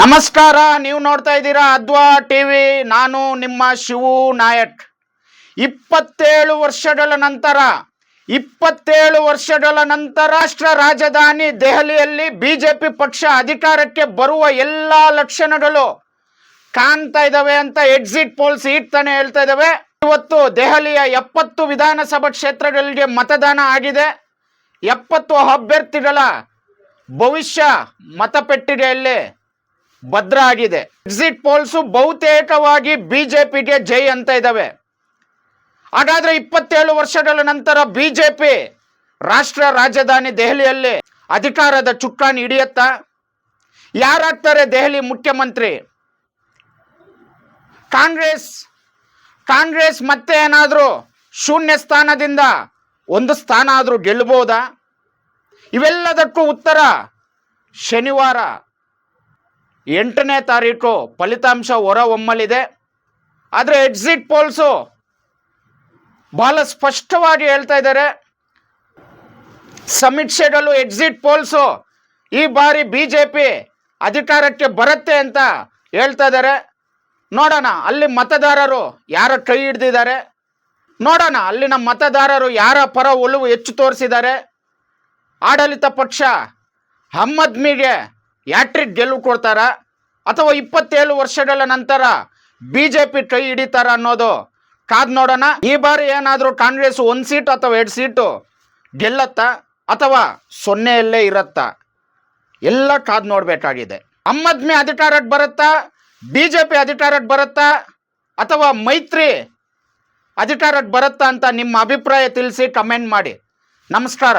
ನಮಸ್ಕಾರ, ನೀವು ನೋಡ್ತಾ ಇದ್ದೀರಾ ಅದ್ವಾ ಟಿವಿ. ನಾನು ನಿಮ್ಮ ಶಿವು ನಾಯಕ್. ಇಪ್ಪತ್ತೇಳು ವರ್ಷಗಳ ನಂತರ, ಇಪ್ಪತ್ತೇಳು ವರ್ಷಗಳ ನಂತರ ರಾಷ್ಟ್ರ ರಾಜಧಾನಿ ದೆಹಲಿಯಲ್ಲಿ ಬಿಜೆಪಿ ಪಕ್ಷ ಅಧಿಕಾರಕ್ಕೆ ಬರುವ ಎಲ್ಲ ಲಕ್ಷಣಗಳು ಕಾಣ್ತಾ ಇದ್ದಾವೆ ಅಂತ ಎಕ್ಸಿಟ್ ಪೋಲ್ಸ್ ಈಟ್ತಾನೆ ತಾನೇ ಹೇಳ್ತಾ ಇದ್ದಾವೆ ಇವತ್ತು ದೆಹಲಿಯ ಎಪ್ಪತ್ತು ವಿಧಾನಸಭಾ ಕ್ಷೇತ್ರಗಳಿಗೆ ಮತದಾನ ಆಗಿದೆ. ಎಪ್ಪತ್ತು ಅಭ್ಯರ್ಥಿಗಳ ಭವಿಷ್ಯ ಮತಪೆಟ್ಟಿಗೆಯಲ್ಲಿ ಭದ್ರ ಆಗಿದೆ ಎಕ್ಸಿಟ್ ಪೋಲ್ಸು ಬಹುತೇಕವಾಗಿ ಬಿಜೆಪಿಗೆ ಜೈ ಅಂತ ಇದ್ದಾವೆ ಹಾಗಾದ್ರೆ ಇಪ್ಪತ್ತೇಳು ವರ್ಷಗಳ ನಂತರ ಬಿಜೆಪಿ ರಾಷ್ಟ್ರ ರಾಜಧಾನಿ ದೆಹಲಿಯಲ್ಲಿ ಅಧಿಕಾರದ ಚುಕ್ಕಾಣಿ ಹಿಡಿಯತ್ತಾ? ಯಾರಾಗ್ತಾರೆ ದೆಹಲಿ ಮುಖ್ಯಮಂತ್ರಿ? ಕಾಂಗ್ರೆಸ್ ಕಾಂಗ್ರೆಸ್ ಮತ್ತೆ ಏನಾದರೂ ಶೂನ್ಯ ಸ್ಥಾನದಿಂದ ಒಂದು ಸ್ಥಾನ ಆದರೂ ಗೆಲ್ಲಬಹುದಾ ಇವೆಲ್ಲದಕ್ಕೂ ಉತ್ತರ ಶನಿವಾರ. ಎಂಟನೇ ತಾರೀಕು ಫಲಿತಾಂಶ ಹೊರ ಹೊಮ್ಮಲಿದೆ ಆದರೆ ಎಕ್ಸಿಟ್ ಪೋಲ್ಸು ಬಹಳ ಸ್ಪಷ್ಟವಾಗಿ ಹೇಳ್ತಾ ಇದ್ದಾರೆ. ಸಮೀಕ್ಷೆಗಳು ಎಕ್ಸಿಟ್ ಪೋಲ್ಸು ಈ ಬಾರಿ ಬಿ ಜೆ ಪಿ ಅಧಿಕಾರಕ್ಕೆ ಬರುತ್ತೆ ಅಂತ ಹೇಳ್ತಾ ಇದ್ದಾರೆ. ನೋಡೋಣ, ಅಲ್ಲಿ ಮತದಾರರು ಯಾರ ಕೈ ಹಿಡ್ದಿದ್ದಾರೆ? ನೋಡೋಣ, ಅಲ್ಲಿನ ಮತದಾರರು ಯಾರ ಪರ ಒಲವು ಹೆಚ್ಚು ತೋರಿಸಿದ್ದಾರೆ? ಆಡಳಿತ ಪಕ್ಷ ಹಮ್ಮದ್ಮಿಗೆ ಯಾಟ್ರಿಕ್ ಗೆಲುವು ಕೊಡ್ತಾರ ಅಥವಾ ಇಪ್ಪತ್ತೇಳು ವರ್ಷಗಳ ನಂತರ ಬಿ ಜೆ ಪಿ ಕೈ ಹಿಡಿತಾರ ಅನ್ನೋದು ಕಾದ್ ನೋಡೋಣ. ಈ ಬಾರಿ ಏನಾದರೂ ಕಾಂಗ್ರೆಸ್ ಒಂದು ಸೀಟ್ ಅಥವಾ ಎರಡು ಸೀಟು ಗೆಲ್ಲತ್ತಾ ಅಥವಾ ಸೊನ್ನೆಯಲ್ಲೇ ಇರತ್ತಾ? ಎಲ್ಲ ಕಾದ್ ನೋಡಬೇಕಾಗಿದೆ. ಅಮ್ಮದ್ಮಿ ಅಧಿಕಾರಕ್ಕೆ ಬರುತ್ತಾ? ಬಿ ಜೆ ಪಿ ಅಧಿಕಾರಕ್ಕೆ ಬರುತ್ತಾ? ಅಥವಾ ಮೈತ್ರಿ ಅಧಿಕಾರಕ್ಕೆ ಬರುತ್ತಾ ಅಂತ ನಿಮ್ಮ ಅಭಿಪ್ರಾಯ ತಿಳಿಸಿ ಕಮೆಂಟ್ ಮಾಡಿ. ನಮಸ್ಕಾರ.